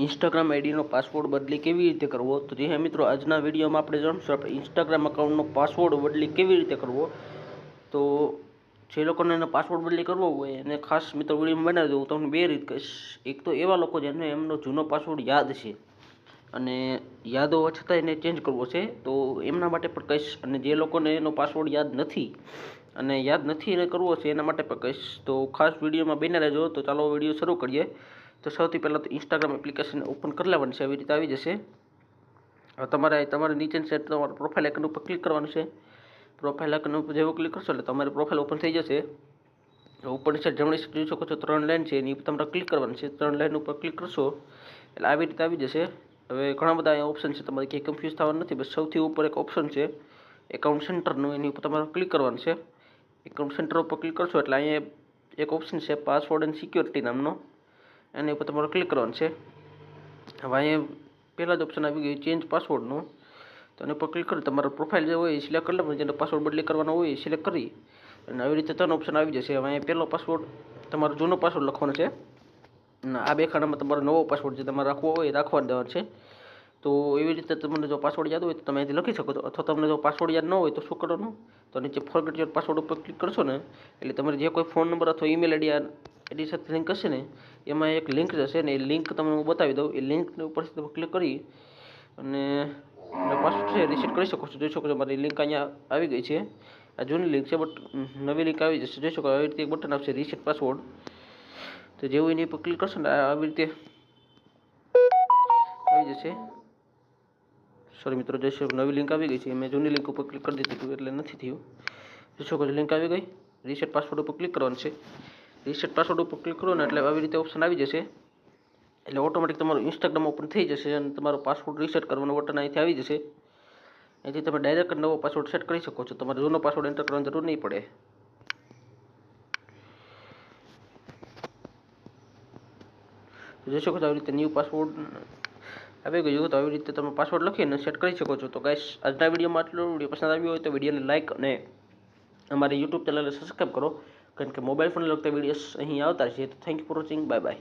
Instagram આઈડીનો password બદલી કેવી રીતે કરવો? તો જે મિત્રો, આજના વિડીયોમાં આપણે જાણીશું આપણે ઇન્સ્ટાગ્રામ અકાઉન્ટનો પાસવર્ડ બદલી કેવી રીતે કરવો? તો જે લોકોને એનો પાસવર્ડ બદલી કરવો હોય, એને ખાસ મિત્રો વિડીયોમાં બનાવી દઉં તમને બે રીત કહીશ. એક તો એવા લોકો જેને એમનો જૂનો પાસવર્ડ યાદ છે. અને યાદ હોવા છતાં એને ચેન્જ કરવો છે, તો એમના માટે પણ કહીશ અને જે લોકોને એનો પાસવર્ડ યાદ નથી, અને યાદ નથી એને કરવો છે એના માટે પણ કહીશ તો ખાસ વિડીયોમાં બને રહેજો. તો ચાલો વીડિયો શરૂ કરીએ. તો સૌથી પહેલાં તો ઇન્સ્ટાગ્રામ એપ્લિકેશન ઓપન કરી લેવાની છે. આવી રીતે આવી જશે. તમારે તમારે નીચેની સાઈડ તમારા પ્રોફાઇલ આઇકન ઉપર ક્લિક કરવાનું છે. પ્રોફાઇલ આઇકન ઉપર જેવું ક્લિક કરશો એટલે તમારી પ્રોફાઇલ ઓપન થઈ જશે. ઉપરની સાઈડ જમણી સાઈડ જોઈ શકો છો, ત્રણ લાઈન છે. એની તમારે ક્લિક કરવાની છે. ત્રણ લાઈન ઉપર ક્લિક કરશો એટલે આવી રીતે આવી જશે. હવે ઘણા બધા અહીંયા ઓપ્શન છે, તમારે ક્યાંય કન્ફ્યુઝ થવાનું નથી. બસ સૌથી ઉપર એક ઓપ્શન છે એકાઉન્ટ સેન્ટરનું એની ઉપર તમારે ક્લિક કરવાનું છે. એકાઉન્ટ સેન્ટર ઉપર ક્લિક કરશો એટલે અહીંયા એક ઓપ્શન છે પાસવર્ડ એન્ડ સિક્યોરિટી નામનો. એની ઉપર તમારે ક્લિક કરવાનું છે. હવે અહીંયા પહેલાં જ ઓપ્શન આવી ગયું ચેન્જ પાસવર્ડનું તો એની ઉપર ક્લિક કરો, તમારો પ્રોફાઇલ જે હોય એ સિલેક્ટ કરી લેવાનું, જેને પાસવર્ડ બદલી કરવાનો હોય એ સિલેક્ટ કરી. અને આવી રીતે ત્રણ ઓપ્શન આવી જશે. હવે અહીંયા પહેલો પાસવર્ડ તમારો જૂનો પાસવર્ડ લખવાનો છે. આ બે ખાનામાં તમારો નવો પાસવર્ડ જે તમારે રાખવો હોય એ રાખવા દેવાનો છે. તો એવી રીતે તમને જો પાસવર્ડ યાદ હોય તો તમે અહીંથી લખી શકો છો. અથવા તમને જો પાસવર્ડ યાદ ન હોય તો શું કરવાનું? તો નીચે ફોરગેટ યોર પાસવર્ડ ઉપર ક્લિક કરશો ને, એટલે તમારે જે કોઈ ફોન નંબર અથવા ઈમેલ આઈડી આઈડી સાથે લિંક હશે ને, એમાં એક લિંક જશે ને એ લિંક તમને હું બતાવી દઉં. એ લિંક ઉપરથી તમે ક્લિક કરી અને પાસવર્ડ છે રિસેટ કરી શકો છો. જોઈ શકો છો મારી લિંક અહીંયા આવી ગઈ છે. આ જૂની લિંક છે બટ નવી લિંક આવી જશે. જોઈ શકો આવી રીતે એક બટન આવશે રિસેટ પાસવર્ડ તો જેવું એની ઉપર ક્લિક કરશો ને આવી રીતે આવી જશે. સોરી મિત્રો જશે નવી લિંક આવી ગઈ છે. મેં જૂની લિંક ઉપર ક્લિક કરી દીધી હતું, એટલે નથી થયું. જોઈ શકો લિંક આવી ગઈ? રીસેટ પાસવર્ડ ઉપર ક્લિક કરવાનું છે. રીસેટ પાસવર્ડ ઉપર ક્લિક કરો ને, એટલે આવી રીતે ઓપ્શન આવી જશે. એટલે ઓટોમેટિક તમારું ઇન્સ્ટાગ્રામ ઓપન થઈ જશે અને તમારો પાસવર્ડ રીસેટ કરવાનો બટન અહીંથી આવી જશે. અહીંથી તમે ડાયરેક્ટ નવો પાસવર્ડ સેટ કરી શકો છો. તમારે જૂનો પાસવર્ડ એન્ટર કરવાની જરૂર નહીં પડે. જોઈ શકો છો આવી રીતે ન્યૂ પાસવર્ડ આવી ગયું તો આવી રીતે તમે પાસવર્ડ લખીને સેટ કરી શકો છો. તો ગાઈસ આજના વિડીયોમાં આટલું. વીડિયો પસંદ આવ્યો હોય તો વિડીયોને લાઇક અને અમારી યુટ્યુબ ચેનલને સબસ્ક્રાઈબ કરો. કારણ કે મોબાઈલ ફોન લગતા વિડીયોઝ અહીં આવતા છે તો thank you for watching bye bye